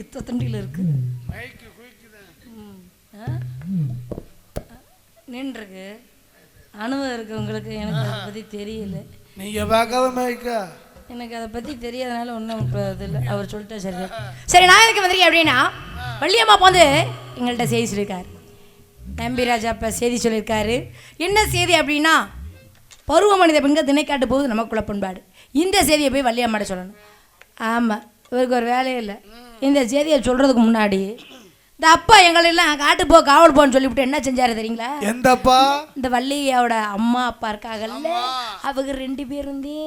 இருக்கு. தொத்தண்டியில் இருக்கு? நின்றுருக்கு. அனுபவம் இருக்கு உங்களுக்கு. எனக்கு அதை பற்றி தெரியல. நீங்க பார்க்காத மைக்கா எனக்கு அதை பற்றி தெரியாதனால ஒன்றும் இப்போ இது இல்லை. அவர் சொல்லிட்டா சரி சரி. நான் எதுக்கு வந்திருக்கேன் அப்படின்னா வள்ளியம்மா வந்து எங்கள்கிட்ட செய்தி சொல்லியிருக்காரு. நம்பி ராஜா அப்பா செய்தி சொல்லியிருக்காரு. என்ன செய்தி அப்படின்னா பருவ மனித பெண்கள் திணைக்காட்டு போகுது நமக்குள்ள பண்பாடு. இந்த செய்தியை போய் வள்ளியம்மாட்ட சொல்லணும். ஆமாம் இவருக்கு ஒரு வேலையே இல்லை. இந்த செய்தியை சொல்கிறதுக்கு முன்னாடி இந்த அப்பா எங்களெல்லாம் காட்டு போ காவல் போன்னு சொல்லிவிட்டு என்ன செஞ்சாரு தெரியுங்களா? எந்தப்பா? இந்த வள்ளியோட அம்மா அப்பா இருக்காங்கல்ல அவங்க ரெண்டு பேர் இருந்தே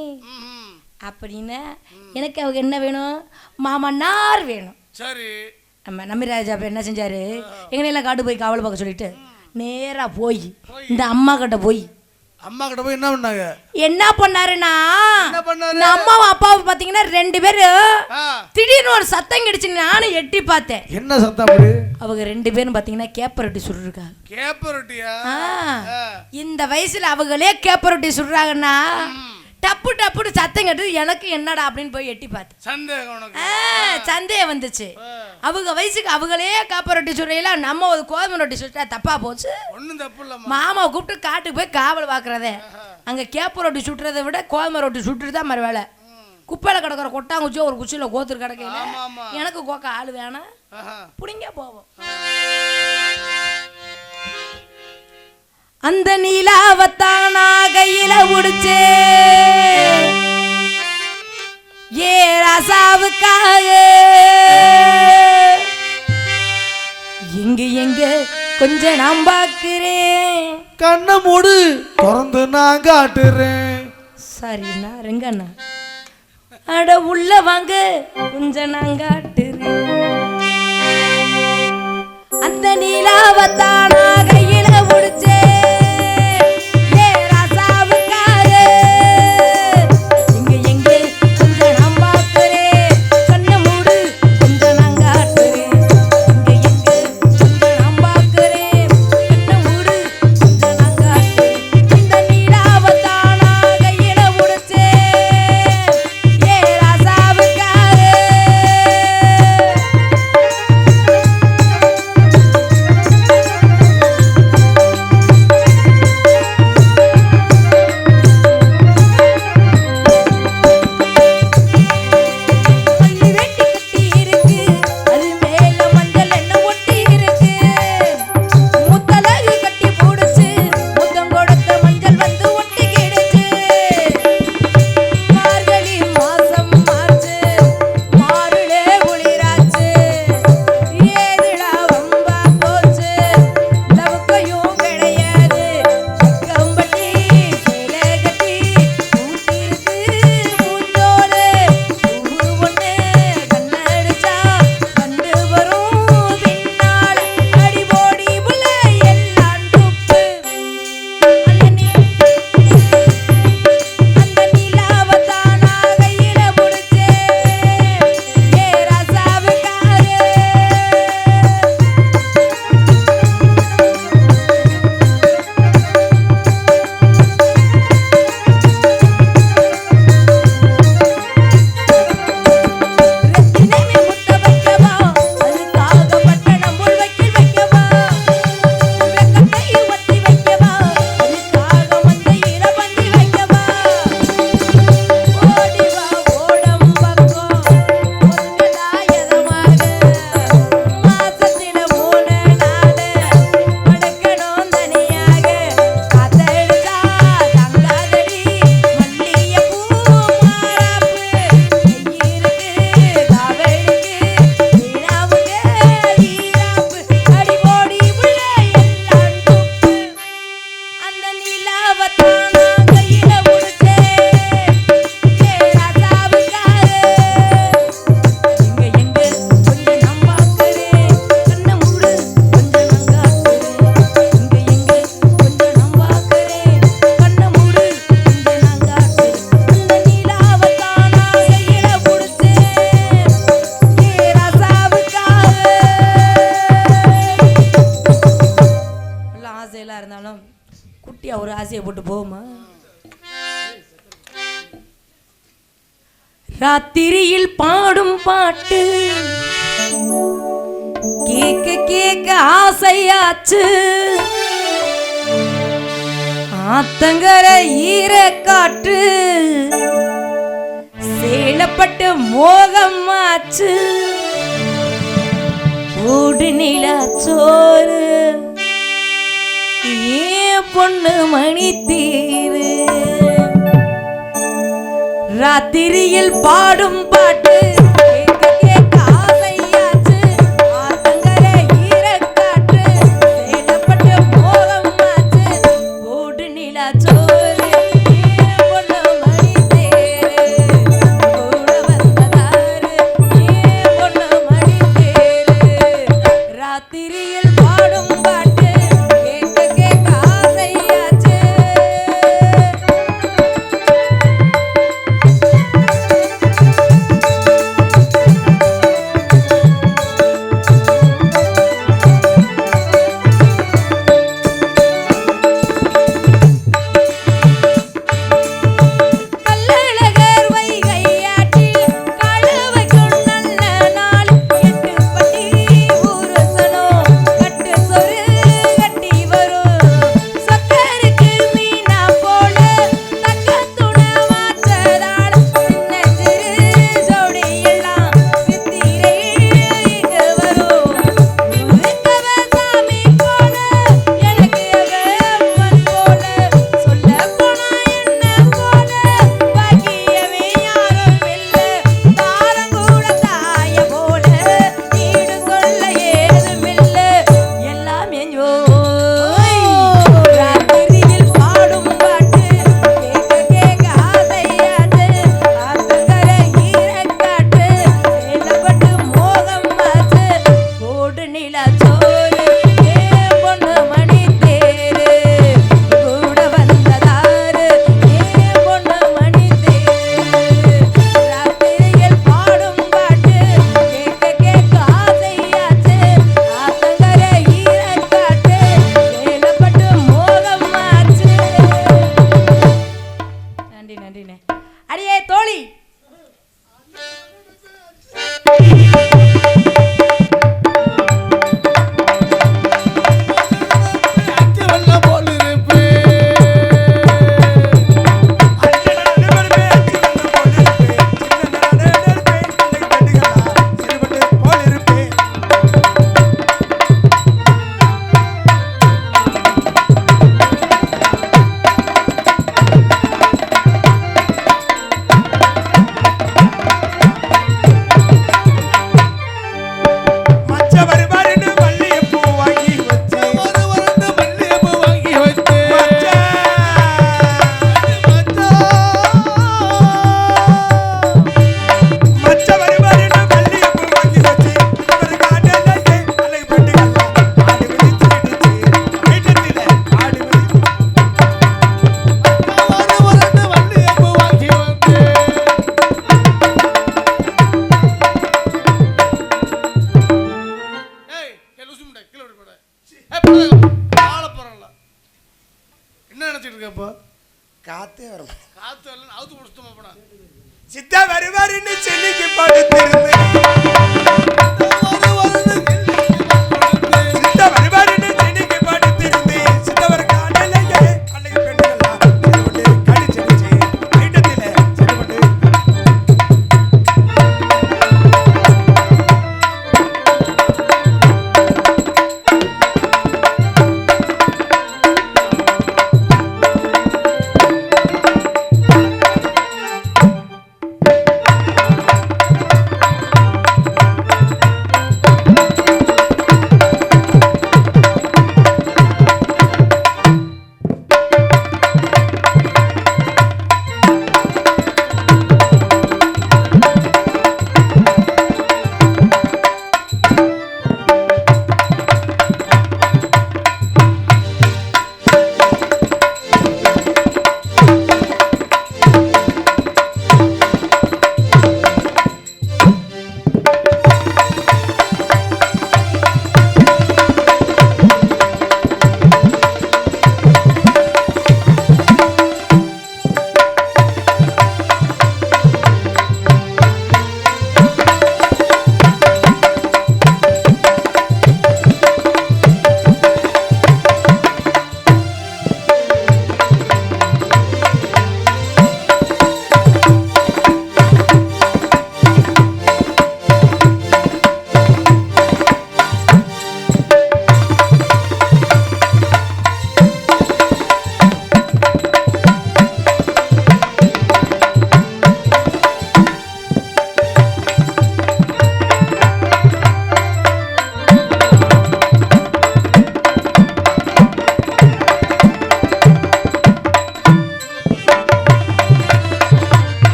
அப்படின்னு எனக்கு அவங்க என்ன வேணும்? மாமன்னார் வேணும். சரி. நம்ம நம்பிராஜா அப்ப என்ன செஞ்சாரு? எங்கனையெல்லாம் காட்டு போய் காவல் பார்க்க சொல்லிட்டு நேரா போய். இந்த அம்மா கிட்ட போய் அம்மா கிட்ட போய் என்ன பண்ணாங்க? என்ன பண்ணாருன்னா அம்மாவும் அப்பாவும் பார்த்தீங்கன்னா ரெண்டு பேரும் திடீர்னு ஒரு சத்தம் கிடைச்சு நானும் எட்டி பார்த்தேன். என்ன சத்தம் அவங்க ரெண்டு பேரும் பார்த்தீங்கன்னா கேப்பரட்டி சுருருக்காங்க கேப்ப ரொட்டியா? ஆ, ஆ, இந்த வயசுல அவங்களே கேப்பரொட்டி சுடுறாங்கன்னா டப்பு டப்புன்னு சத்தம் கேட்டது எனக்கு என்னடா? அப்படின்னு போய் எட்டி பார்த்தேன் சந்தேகம் சந்தேகம் வந்துச்சு. அவங்க வயசுக்கு அவங்களே காப்பரொட்டி சுடுறையில நம்ம ஒரு கோதுமை ரொட்டி சுட்டா தப்பா போச்சு. ஒண்ணும் தப்பு இல்லம்மா. மாமாவை கூப்பிட்டு காட்டுக்கு போய் காவல் பார்க்கறதே அங்க கேப்ப ரொட்டி சுட்டுறதை விட கோதுமை ரொட்டி சுட்டுட்டு தான் மறு வேலை குப்பையில கிடக்கிற கொட்டாங்குச்சியோ ஒரு குச்சியில கோத்துரு கிடக்கையில எனக்கு கோக்க ஆள் வேணாம். புடிங்க போவோம். அந்த நீலாவத்தான் கையில உடிச்சே. ஏ ராசாவுக்காக எங்க எங்க கொஞ்சம் நான் பார்க்கிறேன். கண்ணை மூடு திறந்து நான் காட்டுறேன். சரிண்ணா ரெங்கண்ணா அட உள்ள வாங்க கொஞ்சம் நான் காட்டுறேன். அந்த நீலாவத்தானா கேட்க ஆசையாச்சு? ஆத்தங்கர ஈர காற்று. சேலப்பட்டு மோகம் ஆச்சு ஓடு நிலா சோறு. ஏன் பொண்ணு மணி தீரு. ராத்திரியில் பாடும் பாட்டு.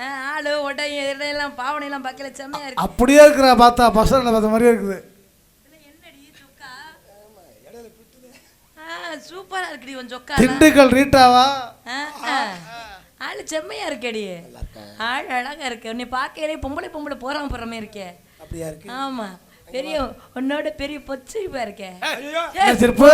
ஆ, ஆளு உடையும் இடையெல்லாம் பாவனையெல்லாம் பார்க்கல செம்மையா இருக்கு. அப்படியே இருக்கிற பார்த்தா ஸ்டாண்டில் பார்த்த மாதிரியே இருக்குது. என்னடி சொக்கா? ஆ சூப்பரா இருக்குடி உன் சொக்கா. திண்டுக்கல் ரீட்டாவா? ஆ, ஆ. ஆளு செம்மையா இருக்கடி. ஆள் அழகா இருக்கு. உன்னை பார்க்கையிலே பொம்பளை பொம்பளை போறாம போற மாதிரி இருக்கே. அப்படியா இருக்கு? ஆமா. பெரிய உன்னோட பெரிய பொச்சிரிப்பா இருக்கே. சிரிப்பு?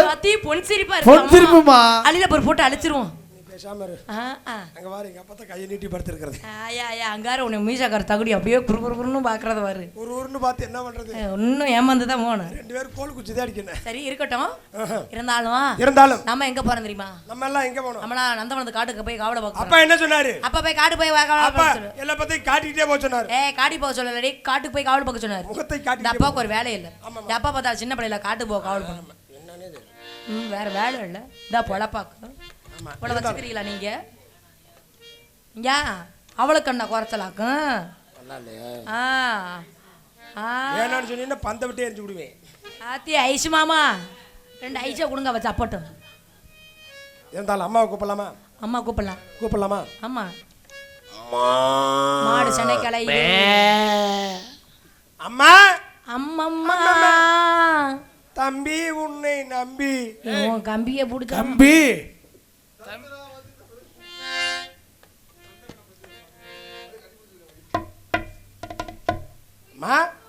பொன் சிரிப்பா பொன் இருக்கு சிரிப்புமா அழில போட்டு அழிச்சிருவோம். பேசாம இரு. ஆ ஆ. அங்க வாரு எங்க அப்பா தான் கையை நீட்டி படுத்திருக்கிறது. ஆயா ஐயா அங்கார உன்னை மீசாக்கார தகுடி அப்படியே குறு குறு குறுன்னு ஒரு ஊர்னு பார்த்து என்ன பண்றது? இன்னும் ஏமாந்து தான் போகணும். ரெண்டு பேரும் கோல் குச்சி தான் அடிக்கணும். சரி இருக்கட்டும். இருந்தாலும் இருந்தாலும். நம்ம எங்க போறோம் தெரியுமா? நம்ம எல்லாம் எங்க போனோம்? நம்மளா நந்தவனத்து காட்டுக்கு போய் காவலை பார்க்க அப்பா என்ன சொன்னாரு? அப்பா போய் காட்டு போய் அப்பா எல்லா பத்தியும் காட்டிக்கிட்டே போக சொன்னாரு. ஏய் காட்டி போக சொல்லலடி காட்டுக்கு போய் காவல் பார்க்க சொன்னாரு. முகத்தை அப்பாவுக்கு ஒரு வேலை இல்லை. அப்பா பார்த்தா சின்ன பிள்ளைல காட்டு போக காவல் பண்ணணும் ம் வேற வேலை இல்லை. இதா பொழப்பாக்கு. பொழ வச்சுக்கிறீங்களா நீங்க? யா அவளுக்கு என்ன குறைச்சலாக்கும். ஆ ஆ. வேணாம்னு சொன்னீங்கன்னா பந்தை விட்டே எரிஞ்சு விடுவேன். ஆத்தி ஐஸ் மாமா? ரெண்டு ஐஸை கொடுங்க அப்பட்டும் இருந்தாலும் அம்மாவை கூப்பிடலாமா? அம்மா கூப்பிடலாம். கூப்பிடலாமா? ஆமா மாடு சென்னை கலை அம்மா! அம்மம்மா. தம்பி உன்னை நம்பி. உன் கம்பியை பிடிச்ச தம்பி! அம்மா குயிலுக்கு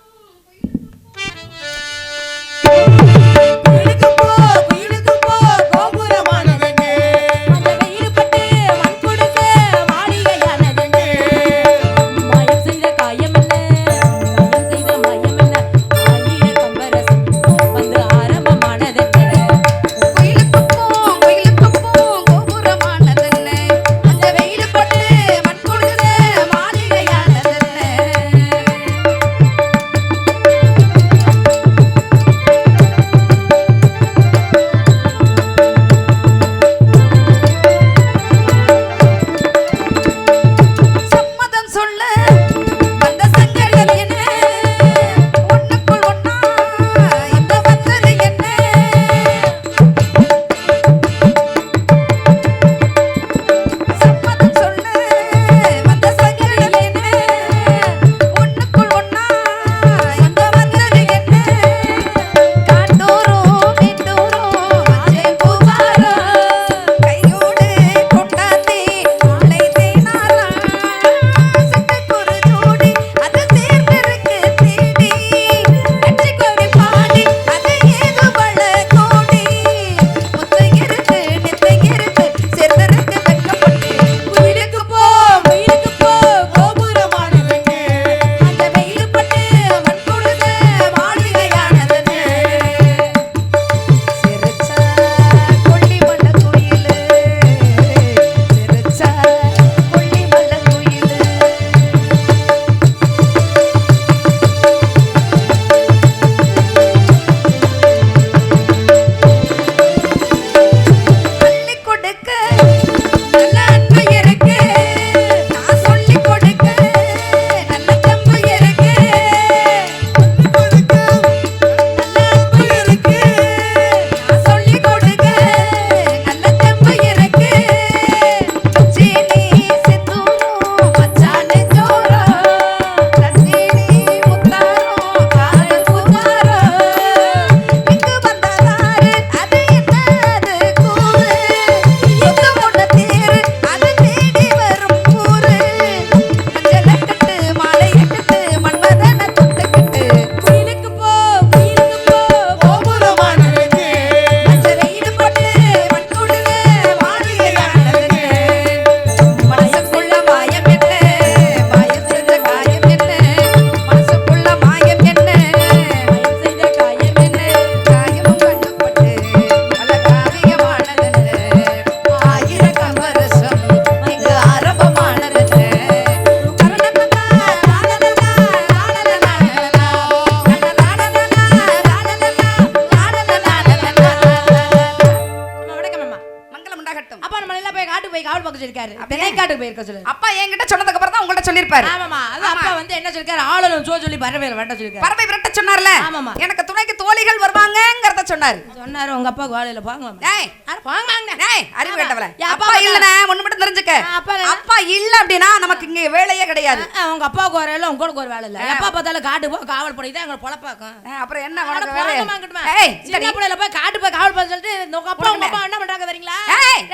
சொல்லியிருப்பாரு. ஆமாமா அது அப்பா வந்து என்ன சொல்லிருக்காரு ஆளுநர் சோ சொல்லி பறவையில வட்ட சொல்லிருக்காரு பறவை விரட்ட சொன்னார்ல. ஆமாமா. எனக்கு துணைக்கு தோழிகள் வருவாங்கங்கறத சொன்னாரு. சொன்னாரு உங்க அப்பா வாழையில வாங்க டேய் வாங்க வாங்க. டேய் அறிவு கேட்டவள. என் அப்பா அப்பா இல்லனே ஒண்ணு மட்டும் தெரிஞ்சுக்க. அப்பா? அப்பா இல்ல அப்படின்னா நமக்கு இங்க வேலையே கிடையாது. உங்க அப்பாவுக்கு ஒரு வேலை உங்களுக்கு ஒரு வேலை இல்ல. எப்பா பார்த்தாலும் காட்டு போ காவல் படி தான் எங்களை பொழப்பாக்கும். அப்புறம் என்ன அட, உனக்கு போங்க, வாங்கட்டுமா. ஏய் சின்ன. பிள்ளையில போய் காட்டு போய் காவல் பார்க்க சொல்லிட்டு உங்க அப்பா உங்க. அப்பா என்ன பண்றாங்க வரீங்களா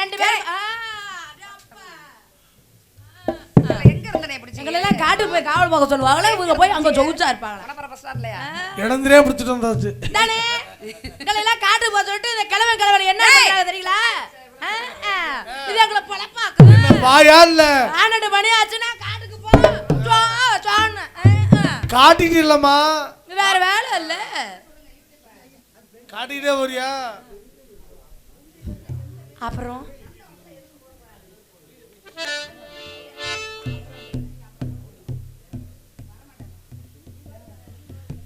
ரெண்டு பேரும் ஏய். ஆ, அடே அப்பா. எங்க இருந்தனே பிடிச்சி எங்களை எல்லாம் காட்டுக்கு போய் காவல் பார்க்க சொல்லுவாங்களே இவங்க போய் அங்க சொகுச்சா இருப்பாங்களா? இடந்திரே பிடிச்சிட்டு வந்தாச்சு. தானே எங்களை எல்லாம் காட்டுக்கு போக சொல்லிட்டு இந்த கிழவன் கிழவன் என்ன தெரியுங்களா. இது எங்களை பொழப்பாக்கும் வாயா இல்ல? பன்னெண்டு மணி ஆச்சுன்னா காட்டுக்கு போ. காட்டிட்டு இல்லம்மா. வேற வேலை இல்ல. காட்டிக்கிட்டே வரியா அப்புறம்?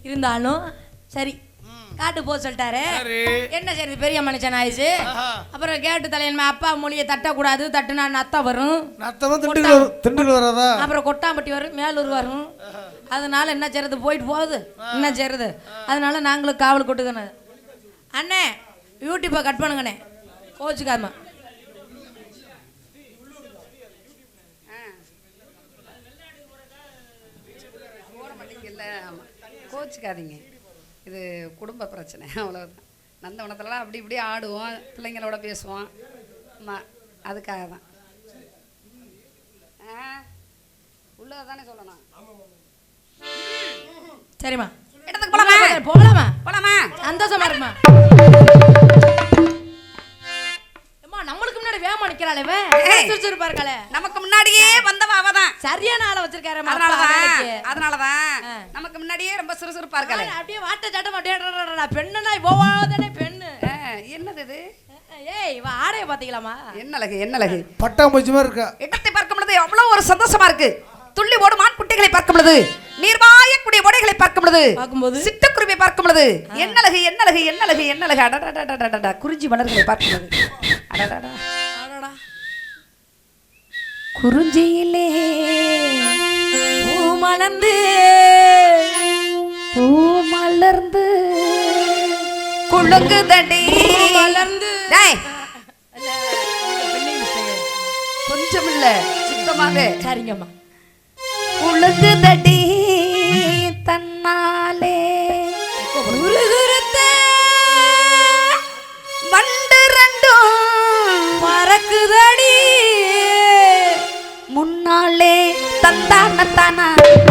இருந்தாலும் சரி காட்டு போக சொல்லிட்டாரு. என்ன சரி பெரிய மனுஷன் ஆயிடுச்சு. அப்புறம் கேட்டு தலையன்மை அப்பா மொழியை தட்டக்கூடாது தட்டுனா நத்தம் வரும். திண்டுக்கல் வராதா? அப்புறம் கொட்டாம்பட்டி வரும் மேலூர் வரும். அதனால என்ன செய்யறது போயிட்டு போகுது. என்ன செய்யறது அதனால நாங்களும் காவல் கொட்டுக்கணும். அண்ணே யூடியூப்பை கட் பண்ணுங்கண்ணே. கோச்சுக்காம. ஆமா கோச்சுக்காதீங்க. இது குடும்ப பிரச்சனை அவ்வளவுதான். நந்தவனத்துலலாம் அப்படி இப்படி ஆடுவோம் பிள்ளைங்களோட பேசுவோம். ஆமா அதுக்காக தான் ஆ உள்ளதை தானே சொல்லணும். சரிம்மா. இடத்துக்கு போலாமா? போகலாமா போலாமா? சந்தோஷமா இருக்குமா நம்மளுக்கு முன்னாடி வேகமா நிக்கிறாளே. சுறுசுறுப்பா இருக்காளே நமக்கு முன்னாடியே வந்தவ அவதான். சரியான ஆளை வச்சிருக்காரு அதனாலதான் அதனாலதான். நமக்கு முன்னாடியே ரொம்ப சுறுசுறுப்பா இருக்காளே. அப்படியே வாட்ட சாட்டம் அப்படியே டடடடடா. பெண்ணுனா போவாதானே பெண்ணு. என்னது இது? ஏய் இவ ஆடைய பாத்தீங்களாமா என்ன அழகு என்ன அழகு? பட்டாம்பூச்சி மாதிரி இருக்கா? இடத்தை பார்க்கும் பொழுது அவ்வளவு ஒரு சந்தோஷமா இருக்கு. துள்ளி ஓடும் ஆண் குட்டிகளை பார்க்கும் பொழுது நீர்வாயக்கூடிய ஓடைகளை பார்க்கும் பொழுது பார்க்கும்போது? சிட்டுக்குருவி பார்க்கும் பொழுது என்னழகு என்னழகு என்னழகு என்னழகு அடடடடடடடா குறிஞ்சி மலர்களை பார்க்கும் பொழுது. குறிஞ்சியிலே பூ மலர்ந்து பூ மலர்ந்து. மலர்ந்து இல்ல, பெண்ணிங் mistake. கொஞ்சம் இல்ல சுத்தமாக சரிங்கம்மா. குலுங்குதடி தன்னாலே தந்தானத்தானா குறிஞ்சியிலே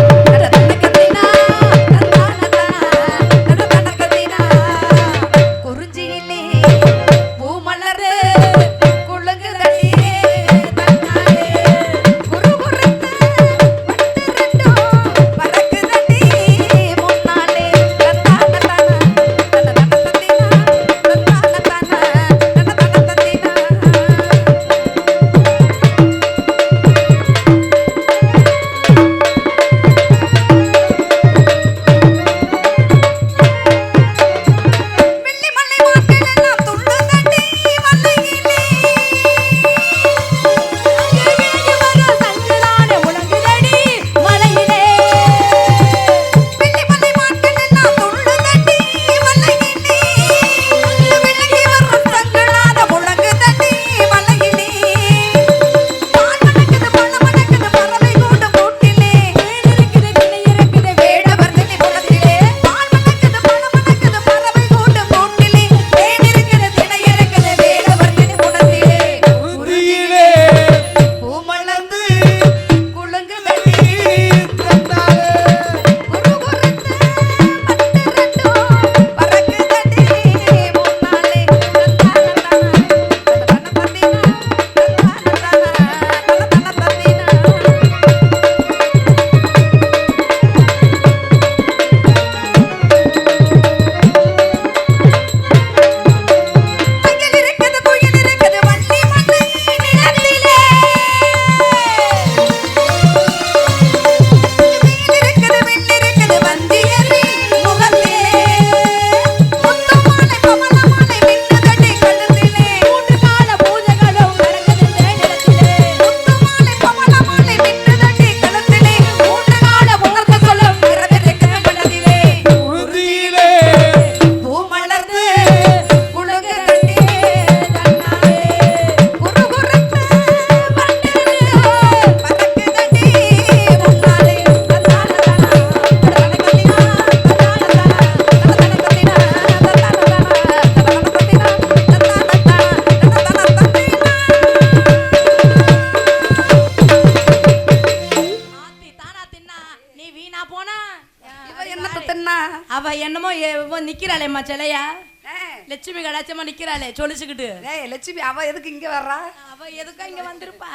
நிக்கிறாளே சொல்லிச்சுக்கிட்டு. ஏய் லட்சுமி அவ எதுக்கு இங்க வர்றா? அவ எதுக்கா இங்க வந்திருப்பா?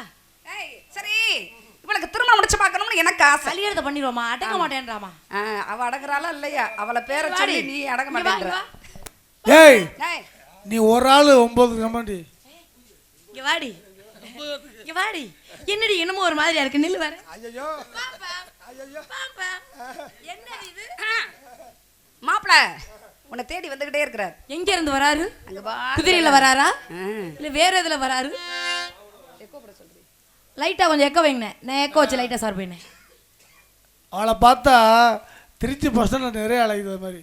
ஏய் சரி இவளுக்கு திருமணம் முடிச்சு பார்க்கணும்னு எனக்கு ஆசை. கல்யாணத்தை பண்ணிடுவோமா? அடங்க மாட்டேன்றாமா? அவ அடங்குறாளா இல்லையா? அவளை பேரை. சொல்லி நீ அடங்க வா. ஏய் நீ ஒரு ஆள் ஒன்பது கமாண்டி இங்க வாடி. இங்க வாடி. என்னடி என்னமோ ஒரு மாதிரியா இருக்கு. நில்லு வர. ஐயோ என்னது இது? மாப்பிள. உன்னை தேடி வந்துகிட்டே இருக்கிறார். எங்க இருந்து வராரு? அங்க பா குதிரையில வராரா. இல்ல வேற எதுல வராரு? எக்கோ போட சொல்றீ லைட்டா கொஞ்சம் எக்க வைங்க. நான் எக்க வச்சு லைட்டா சார் போயினேன் அவளை பார்த்தா திருச்சி பசங்க நிறைய அழைக்கிற மாதிரி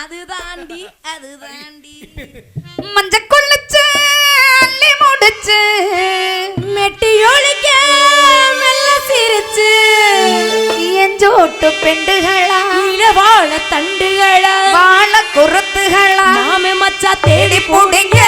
அது தாண்டி அது தாண்டி மஞ்ச கொள்ளுச்சு முடிச்சு மெட்டி எஞ்சோட்டு பெண்டுகளா? இளவாழ தண்டுகளா? வாழ குருத்துகளா? மாமே மச்சா தேடி புடிங்க.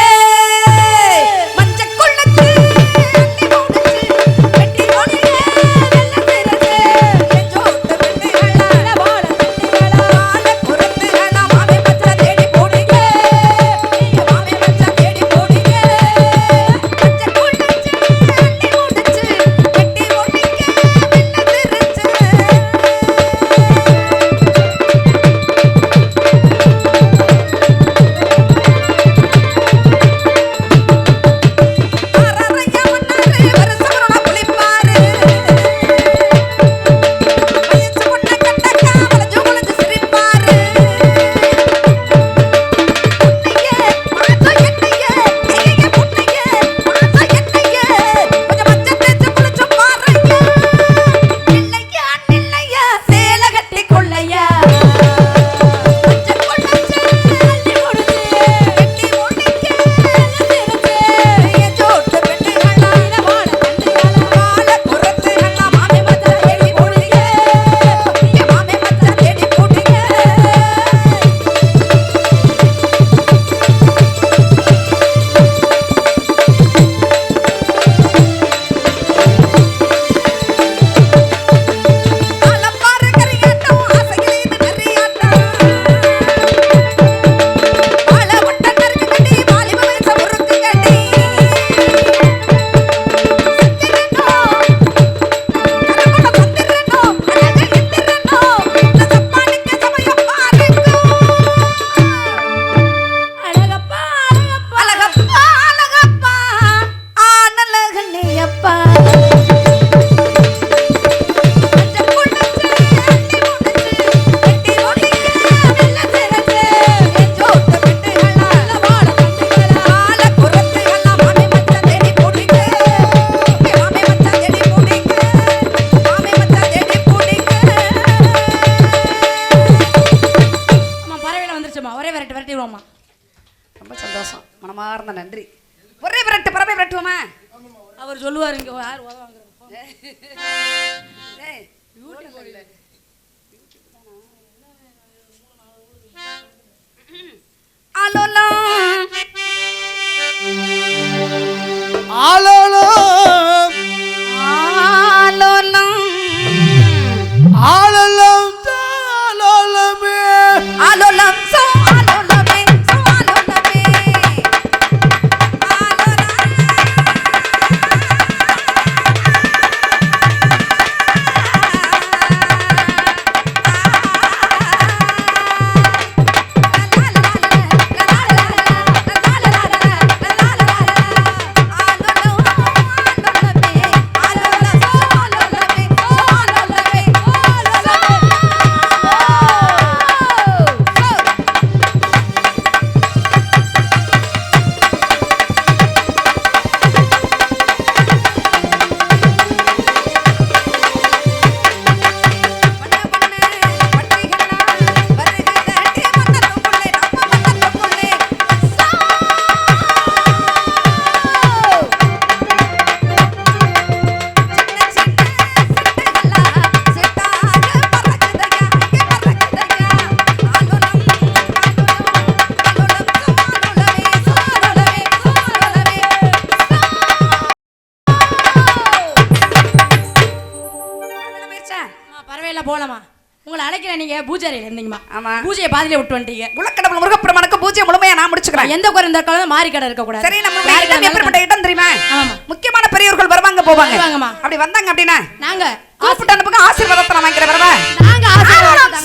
Bye. ஆலோலம், இருந்தீங்கம்மா ஆமா. பூஜையை பாதியில விட்டு வந்துட்டீங்க. உலக்கடவுள் முருகப்பெருமானுக்கு பூஜை முழுமையா நான் முடிச்சுக்கிறேன். எந்த குறை இந்த காலம் மாறி கடை இருக்க கூடாது சரி நம்ம இடம் எப்படிப்பட்ட இடம் தெரியுமா. முக்கியமான பெரியவர்கள் வருவாங்க போவாங்க. வருவாங்கம்மா. அப்படி வந்தாங்க அப்படின்னா நாங்க கூப்பிட்டு அனுப்புங்க ஆசீர்வாதத்தை நான் வாங்கிக்கிற வரவா. நாங்க ஆசீர்வாதத்தை